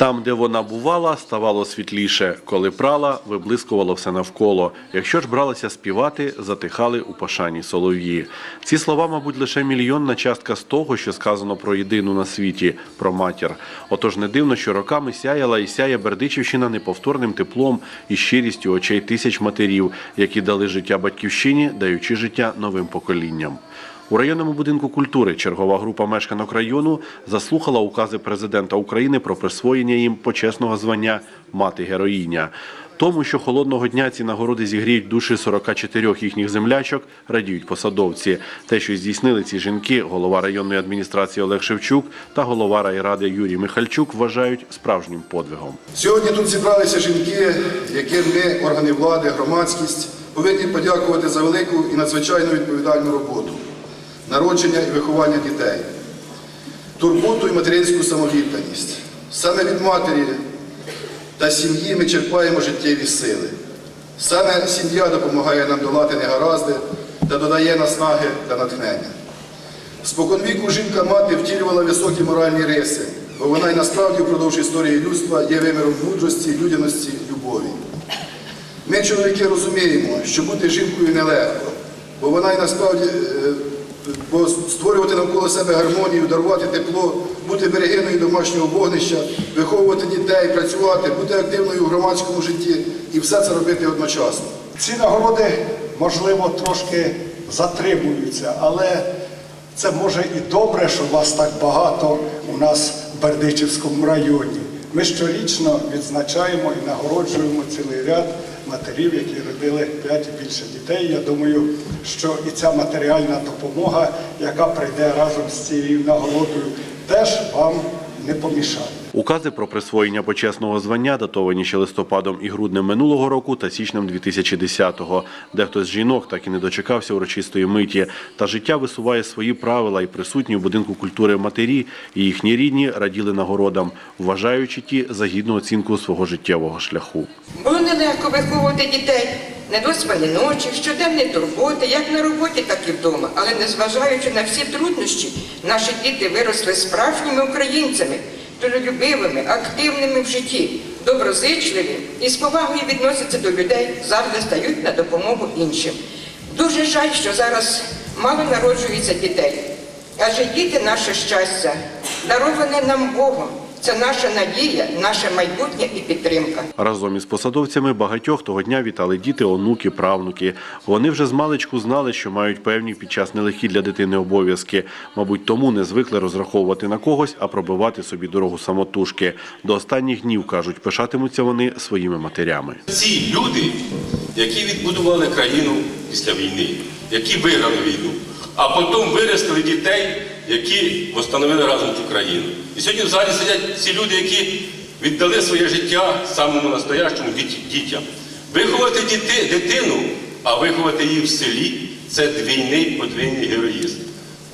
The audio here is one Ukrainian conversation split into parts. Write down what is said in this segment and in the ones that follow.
Там, де вона бувала, ставало світліше. Коли прала, виблискувало все навколо. Якщо ж бралася співати, затихали у пошані солов'ї. Ці слова, мабуть, лише мільйонна частка з того, що сказано про єдину на світі, про матір. Отож не дивно, що роками сяяла і сяє Бердичівщина неповторним теплом і щирістю очей тисяч матерів, які дали життя батьківщині, даючи життя новим поколінням. У районному будинку культури чергова група мешканок району заслухала укази президента України про присвоєння їм почесного звання Мати героїня. Тому, що холодного дня ці нагороди зігріють душі 44 їхніх землячок, радіють посадовці. Те, що здійснили ці жінки, голова районної адміністрації Олег Шевчук та голова райради Юрій Михальчук вважають справжнім подвигом. Сьогодні тут зібралися жінки, яким ми, органи влади, громадськість, повинні подякувати за велику і надзвичайно відповідальну роботу, народження і виховання дітей, турботу і материнську самовідданість. Саме від матері та сім'ї ми черпаємо життєві сили. Саме сім'я допомагає нам долати негаразди та додає наснаги та натхнення. Споконвіку жінка-мати втілювала високі моральні риси, бо вона й насправді впродовж історії людства є виміром мудрості, людяності, любові. Ми, чоловіки, розуміємо, що бути жінкою нелегко, бо вона й насправді е, створювати навколо себе гармонію, дарувати тепло, бути берегиною домашнього вогнища, виховувати дітей, працювати, бути активною в громадському житті і все це робити одночасно. Ці нагороди, можливо, трошки затримуються, але це може і добре, що вас так багато у нас в Бердичівському районі. Ми щорічно відзначаємо і нагороджуємо цілий ряд матерів, які родили 5 і більше дітей. Я думаю, що і ця матеріальна допомога, яка прийде разом з цією нагородою, теж вам не помішає. Укази про присвоєння почесного звання датовані ще листопадом і груднем минулого року та січнем 2010-го. Дехто з жінок так і не дочекався урочистої миті. Та життя висуває свої правила, і присутні в будинку культури матері і їхні рідні раділи нагородам, вважаючи ті за гідну оцінку свого життєвого шляху. Було нелегко виховувати дітей, недоспані ночі, щоденні турботи, як на роботі, так і вдома. Але незважаючи на всі труднощі, наші діти виросли справжніми українцями, трудолюбивими, активними в житті, доброзичливі і з повагою відносяться до людей, завжди стають на допомогу іншим. Дуже жаль, що зараз мало народжується дітей. Адже діти наше щастя, дароване нам Богом. Це наша надія, наше майбутнє і підтримка. Разом із посадовцями багатьох того дня вітали діти, онуки, правнуки. Вони вже з маличку знали, що мають певні під час нелегкі для дитини обов'язки. Мабуть, тому не звикли розраховувати на когось, а пробивати собі дорогу самотужки. До останніх днів кажуть, пишатимуться вони своїми матерями. Ці люди, які відбудували країну після війни, які виграли війну, а потім виростили дітей, які встановили разом цю країну. І сьогодні в залі сидять ці люди, які віддали своє життя самому настоящому діт- дітям. Виховати діти, дитину, а виховати її в селі це двійний подвійний героїзм.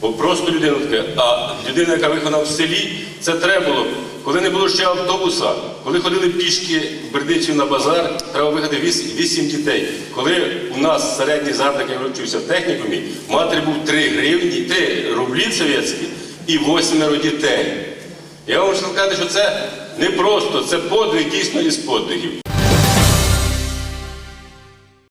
Бо просто людина така, а людина, яка вихована в селі, це треба було. Коли не було ще автобуса, коли ходили пішки Бердичів на базар, треба виховати віс- вісім дітей. Коли у нас середній заробіток, я вчився в технікумі, матері був 3 гривні, 3 рублі совєтські і восьмеро дітей. Я вам сказати, що це не просто, це подвиг дійсно із подвигів.